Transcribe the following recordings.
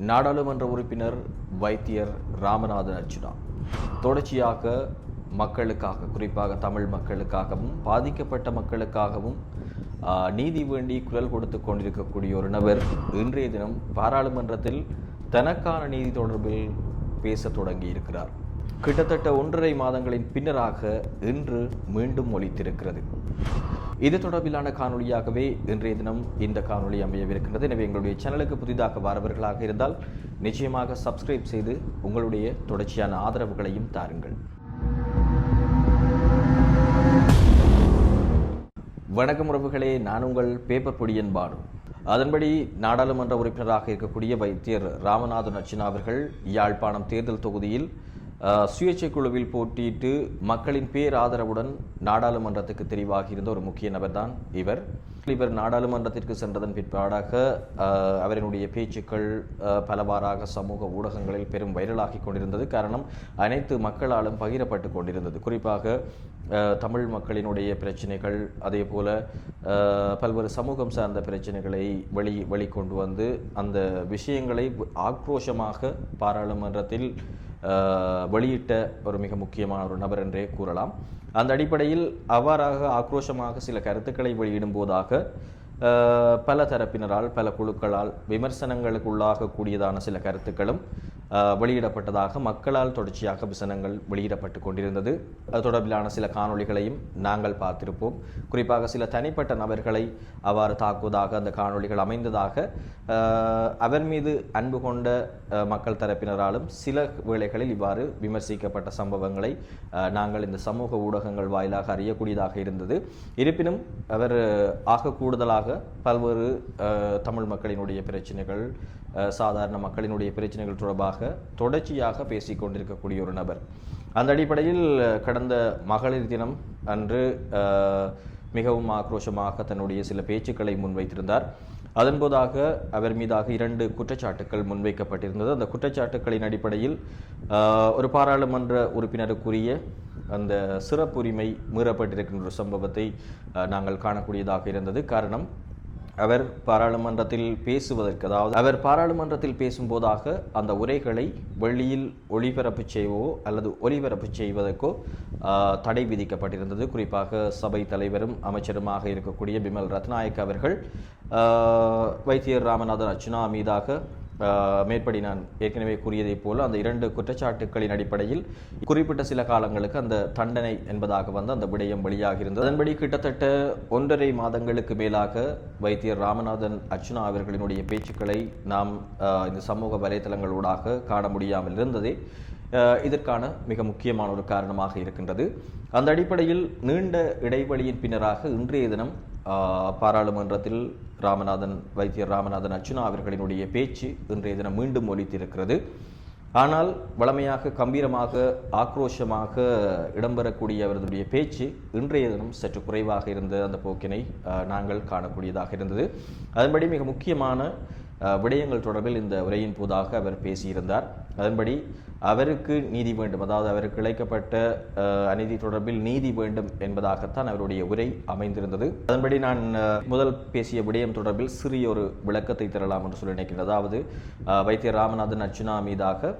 நாடாளுமன்ற உறுப்பினர் வைத்தியர் ராமநாதன் அர்ச்சுனா தொடர்ச்சியாக மக்களுக்காக குறிப்பாக தமிழ் மக்களுக்காகவும் பாதிக்கப்பட்ட மக்களுக்காகவும் நீதி வேண்டி குரல் கொடுத்து கொண்டிருக்கக்கூடிய ஒரு நபர் இன்றைய தினம் பாராளுமன்றத்தில் தனக்கான நீதி தொடர்பில் பேசத் தொடங்கி இருக்கிறார் கிட்டத்தட்ட ஒன்றரை மாதங்களின் பின்னராக இன்று மீண்டும் ஒலித்திருக்கிறது. இது தொடர்பிலான காணொளியாகவே இன்றைய தினம் இந்த காணொளி அமையவிருக்கின்றது. எனவே எங்களுடைய சேனலுக்கு புதிதாக வரவர்களாக இருந்தால் நிச்சயமாக சப்ஸ்கிரைப் செய்து உங்களுடைய தொடர்ச்சியான ஆதரவுகளையும் தாருங்கள். வணக்கம் உறவுகளே நான் உங்கள் பேப்பர் பொடியன் பானு. அதன்படி நாடாளுமன்ற உறுப்பினராக இருக்கக்கூடிய வைத்தியர் ராமநாதன் அர்ச்சனா அவர்கள் யாழ்ப்பாணம் தேர்தல் தொகுதியில் சுயேட்சை குழுவில் போட்டியிட்டு மக்களின் பேராதரவுடன் நாடாளுமன்றத்துக்கு தெரிவாகி இருந்த ஒரு முக்கிய நபர்தான் இவர். இவர் நாடாளுமன்றத்திற்கு சென்றதன் பிற்பாடாக அவரினுடைய பேச்சுக்கள் பலவாறாக சமூக ஊடகங்களில் பெரும் வைரலாகி கொண்டிருந்தது. காரணம் அனைத்து மக்களாலும் பகிரப்பட்டு கொண்டிருந்தது. குறிப்பாக தமிழ் மக்களினுடைய பிரச்சனைகள் அதே போல பல்வேறு சமூகம் சார்ந்த பிரச்சனைகளை வெளி வெளிக்கொண்டு வந்து அந்த விஷயங்களை ஆக்ரோஷமாக பாராளுமன்றத்தில் வெளியிட்ட ஒரு மிக முக்கியமான ஒரு நபர் என்றே கூறலாம். அந்த அடிப்படையில் அவ்வாறாக ஆக்ரோஷமாக சில கருத்துக்களை வெளியிடும் போதாக பல தரப்பினரால் பல குழுக்களால் விமர்சனங்களுக்கு உள்ளாகக்கூடியதான சில கருத்துக்களும் வெளியிடப்பட்டதாக மக்களால் தொடர்ச்சியாக விசனங்கள் வெளியிடப்பட்டு கொண்டிருந்தது. அது தொடர்பிலான சில காணொளிகளையும் நாங்கள் பார்த்திருப்போம். குறிப்பாக சில தனிப்பட்ட நபர்களை அவ்வாறு தாக்குவதாக அந்த காணொளிகள் அமைந்ததாக அவர் மீது அன்பு கொண்ட மக்கள் தரப்பினராலும் சில வேளைகளில் இவ்வாறு விமர்சிக்கப்பட்ட சம்பவங்களை நாங்கள் இந்த சமூக ஊடகங்கள் வாயிலாக அறியக்கூடியதாக இருந்தது. இருப்பினும் அவர் ஆக கூடுதலாக பல்வேறு தமிழ் மக்களினுடைய பிரச்சனைகள் சாதாரண மக்களினுடைய பிரச்சனைகள் தொடர்பாக தொடர்ச்சியாக பேசிக் கொண்டிருக்கக்கூடிய ஒரு நபர். அந்த அடிப்படையில் கடந்த மகளிர் தினம் அன்று மிகவும் ஆக்ரோஷமாக தன்னுடைய சில பேச்சுக்களை முன்வைத்திருந்தார். அதன்போதாக அவர் மீதாக இரண்டு குற்றச்சாட்டுக்கள் முன்வைக்கப்பட்டிருந்தது. அந்த குற்றச்சாட்டுக்களின் அடிப்படையில் ஒரு பாராளுமன்ற உறுப்பினருக்குரிய அந்த சிறப்புரிமை மீறப்பட்டிருக்கின்ற ஒரு சம்பவத்தை நாங்கள் காணக்கூடியதாக இருந்தது. காரணம் அவர் பாராளுமன்றத்தில் பேசுவதற்கு அதாவது அவர் பாராளுமன்றத்தில் பேசும்போதாக அந்த உரைகளை வெளியில் ஒளிபரப்பு செய்வோ அல்லது ஒளிபரப்பு செய்வதற்கோ தடை விதிக்கப்பட்டிருந்தது. குறிப்பாக சபை தலைவரும் அமைச்சருமாக இருக்கக்கூடிய பிமல் ரத்நாயக் அவர்கள் வைத்தியர் ராமநாதன் அர்ச்சுனா மீதாக மேற்படி நான் ஏற்கனவே கூறியதைப் போல அந்த இரண்டு குற்றச்சாட்டுக்களின் அடிப்படையில் குறிப்பிட்ட சில காலங்களுக்கு அந்த தண்டனை என்பதாக வந்து அந்த விடயம் வெளியாக இருந்தது அதன்படி கிட்டத்தட்ட ஒன்றரை மாதங்களுக்கு மேலாக வைத்தியர் ராமநாதன் அர்ச்சுனா அவர்களினுடைய பேச்சுக்களை நாம் இந்த சமூக வலைதளங்களூடாக காண முடியாமல் இருந்ததே இதற்கான மிக முக்கியமான ஒரு காரணமாக இருக்கின்றது. அந்த அடிப்படையில் நீண்ட இடைவெளியின் பின்னராக இன்றைய தினம் பாராளுமன்றத்தில் ராமநாதன் வைத்தியர் ராமநாதன் அர்ச்சுனா அவர்களினுடைய பேச்சு இன்றைய தினம் மீண்டும் ஒலித்திருக்கிறது. ஆனால் வளமையாக கம்பீரமாக ஆக்ரோஷமாக இடம்பெறக்கூடிய அவர்களுடைய பேச்சு இன்றைய தினம் சற்று குறைவாக இருந்த அந்த போக்கினை நாங்கள் காணக்கூடியதாக இருந்தது. அதன்படி மிக முக்கியமான விடயங்கள் தொடர்பில் இந்த உரையின் போதாக அவர் பேசியிருந்தார். அதன்படி அவருக்கு நீதி வேண்டும். அதாவது அவருக்கு இழைக்கப்பட்ட அநீதி தொடர்பில் நீதி வேண்டும் என்பதாகத்தான் அவருடைய உரை அமைந்திருந்தது. அதன்படி நான் முதல் பேசிய விடயம் தொடர்பில் சிறிய ஒரு விளக்கத்தை தரலாம் என்று சொல்லி நினைக்கிறேன் அதாவது வைத்தியர் ராமநாதன் அர்ச்சுனா மீதாக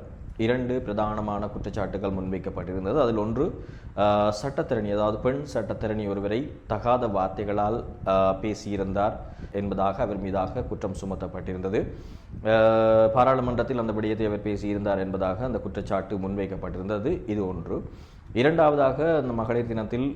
இரண்டு பிரதானமான குற்றச்சாட்டுகள் முன்வைக்கப்பட்டிருந்தது. அதில் ஒன்று சட்டத்திறனி அதாவது பெண் சட்டத்திறனி ஒருவரை தகாத வார்த்தைகளால் பேசியிருந்தார் என்பதாக அவர் மீதாக குற்றம் சுமத்தப்பட்டிருந்தது. பாராளுமன்றத்தில் அந்த விடயத்தை அவர் பேசியிருந்தார் என்பதாக அந்த குற்றச்சாட்டு முன்வைக்கப்பட்டிருந்தது. இது ஒன்று. இரண்டாவதாக அந்த மகளிர் தினத்தில்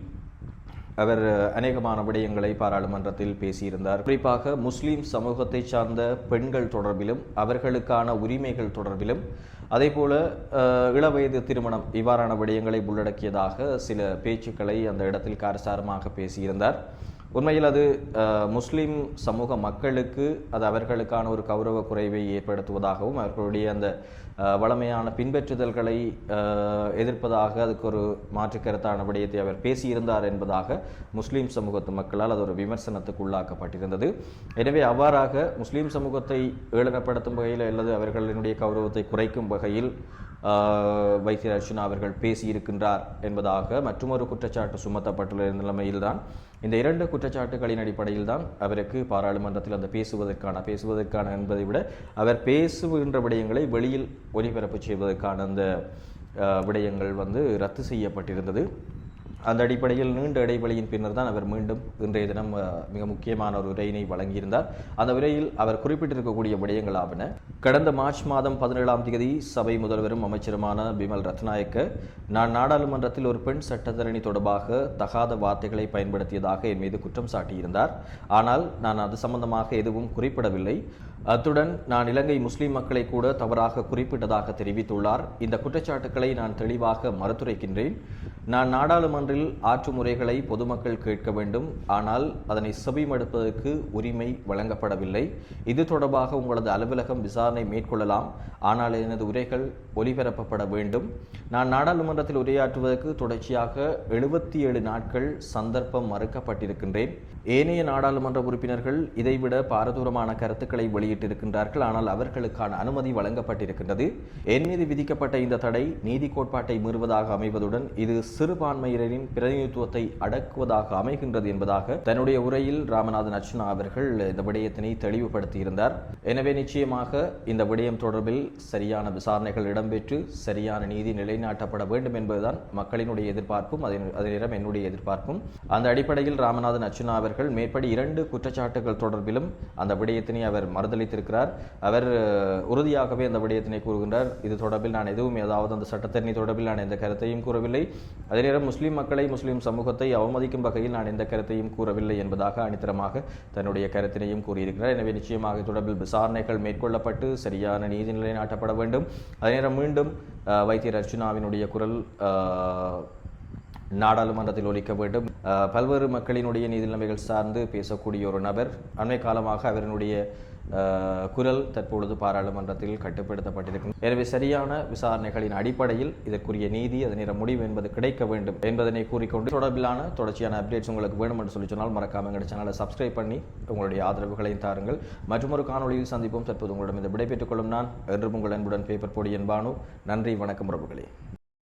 அவர் அநேகமான விடயங்களை பாராளுமன்றத்தில் பேசியிருந்தார். குறிப்பாக முஸ்லீம் சமூகத்தை சார்ந்த பெண்கள் தொடர்பிலும் அவர்களுக்கான உரிமைகள் தொடர்பிலும் அதேபோல அஹ், இளவயது திருமணம் இவ்வாறான விடயங்களை உள்ளடக்கியதாக சில பேச்சுக்களை அந்த இடத்தில் காரசாரமாக பேசியிருந்தார். உண்மையில் அது முஸ்லீம் சமூக மக்களுக்கு அது அவர்களுக்கான ஒரு கௌரவ குறைவை ஏற்படுத்துவதாகவும் அவர்களுடைய அந்த வளமையான பின்பற்றுதல்களை எதிர்ப்பதாக அதுக்கு ஒரு மாற்றுக்கருத்தான விடயத்தை அவர் பேசியிருந்தார் என்பதாக முஸ்லீம் சமூகத்து மக்களால் அது ஒரு விமர்சனத்துக்கு உள்ளாக்கப்பட்டிருந்தது. எனவே அவ்வாறாக முஸ்லீம் சமூகத்தை ஏளனப்படுத்தும் வகையில் அல்லது அவர்களினுடைய கௌரவத்தை குறைக்கும் வகையில் வைத்திய அர்ச்சனா அவர்கள் பேசியிருக்கின்றார் என்பதாக மற்றொரு குற்றச்சாட்டு சுமத்தப்பட்டுள்ள நிலைமையில்தான். இந்த இரண்டு குற்றச்சாட்டுகளின் அடிப்படையில் தான் அவருக்கு பாராளுமன்றத்தில் அந்த பேசுவதற்கான பேசுவதற்கான என்பதை விட அவர் பேசுகின்ற விடயங்களை வெளியில் ஒலிபரப்பு செய்வதற்கான அந்த விடயங்கள் வந்து ரத்து செய்யப்பட்டிருந்தது. அந்த அடிப்படையில் நீண்ட இடைவெளியின் பின்னர் தான் அவர் மீண்டும் இன்றைய தினம் மிக முக்கியமான ஒரு உரையினை வழங்கியிருந்தார். அந்த உரையில் அவர் குறிப்பிட்டிருக்கக்கூடிய விடயங்களாவன. கடந்த மார்ச் மாதம் பதினேழாம் தேதி சபை முதல்வரும் அமைச்சருமான பிமல் ரத்நாயக்க நான் நாடாளுமன்றத்தில் ஒரு பெண் சட்டத்தரணி தொடர்பாக தகாத வார்த்தைகளை பயன்படுத்தியதாக என் மீது குற்றம் சாட்டியிருந்தார். ஆனால் நான் அது சம்பந்தமாக எதுவும் குறிப்பிடவில்லை. அத்துடன் நான் இலங்கை முஸ்லிம் மக்களை கூட தவறாக குறிப்பிட்டதாக தெரிவித்துள்ளார். இந்த குற்றச்சாட்டுக்களை நான் தெளிவாக மறுத்துரைக்கின்றேன். நான் நாடாளுமன்றில் ஆற்று முறைகளை பொதுமக்கள் கேட்க வேண்டும். ஆனால் அதனை செவிமடுப்பதற்கு உரிமை வழங்கப்படவில்லை. இது தொடர்பாக உங்களது அலுவலகம் விசாரணை மேற்கொள்ளலாம். ஆனால் எனது உரைகள் ஒலிபரப்பப்பட வேண்டும். நான் நாடாளுமன்றத்தில் உரையாற்றுவதற்கு தொடர்ச்சியாக எழுபத்தி ஏழு நாட்கள் சந்தர்ப்பம் மறுக்கப்பட்டிருக்கின்றேன். ஏனைய நாடாளுமன்ற உறுப்பினர்கள் இதைவிட பாரதூரமான கருத்துக்களை வெளியிட்டிருக்கின்றார்கள். ஆனால் அவர்களுக்கான அனுமதி வழங்கப்பட்டிருக்கின்றது. என் மீது விதிக்கப்பட்ட இந்த தடை நீதி கோட்பாட்டை மீறுவதாக அமைவதுடன் இது சிறுபான்மையினரின் பிரதிநிதித்துவத்தை அடக்குவதாக அமைகின்றது என்பதாக தன்னுடைய உரையில் ராமநாதன் அர்ச்சனா அவர்கள் இந்த விடயத்தினை தெளிவுபடுத்தியிருந்தார். எனவே நிச்சயமாக இந்த விடயம் தொடர்பில் சரியான விசாரணைகள் இடம்பெற்று சரியான நீதி நிலைநாட்டப்பட வேண்டும் என்பதுதான் மக்களினுடைய எதிர்பார்ப்பும் அதே நேரம் என்னுடைய எதிர்பார்ப்பும். அந்த அடிப்படையில் ராமநாதன் அர்ச்சனா அவர்கள் மேற்படி இரண்டு குற்றச்சாட்டுகள் தொடர்பிலும் அந்த விடயத்தினை அவர் மறுதளித்திருக்கிறார். அவர் உறுதியாகவே அந்த விடயத்தினை கூறுகின்றார். இது தொடர்பில் நான் எதுவும் ஏதாவது அந்த சட்டத்தரணி தொடர்பில் நான் எந்த கருத்தையும் கூறவில்லை. அதே நேரம் முஸ்லிம் மக்களை முஸ்லிம் சமூகத்தை அவமதிக்கும் வகையில் நான் எந்த கருத்தையும் கூறவில்லை என்பதாக அனித்தரமாக தன்னுடைய கருத்தினையும் கூறியிருக்கிறார். எனவே நிச்சயமாக தொடர்பில் விசாரணைகள் மேற்கொள்ளப்பட்டு சரியான நீதி நிலைநாட்டப்பட வேண்டும். அதே நேரம் மீண்டும் வைத்தியர் அர்ச்சுனாவினுடைய குரல் நாடாளுமன்றத்தில் ஒலிக்க வேண்டும். பல்வேறு மக்களினுடைய நீதி நிலைமைகள் சார்ந்து பேசக்கூடிய ஒரு நபர். அண்மை காலமாக அவரினுடைய குரல் தற்பொழுது பாராளுமன்றத்தில் கட்டுப்படுத்தப்பட்டிருக்கும் எனவே சரியான விசாரணைகளின் அடிப்படையில் இதற்குரிய நீதி அதனிற முடிவு என்பது கிடைக்க வேண்டும் என்பதனை கூறிக்கொண்டு தொடர்பிலான தொடர்ச்சியான அப்டேட்ஸ் உங்களுக்கு வேணும் என்று சொல்லி சொன்னால் மறக்காம எங்கள் சேனலை சப்ஸ்கிரைப் பண்ணி உங்களுடைய ஆதரவுகளையும் தாருங்கள். மற்றொரு காணொளியில் சந்திப்போம். தற்போது உங்களிடம் இந்த விடைபெற்றுக் கொள்ளும் நான் என்றும் உங்கள் அன்புடன் பேப்பர் பொடி என்பானு நன்றி வணக்கம் உறவுகளே.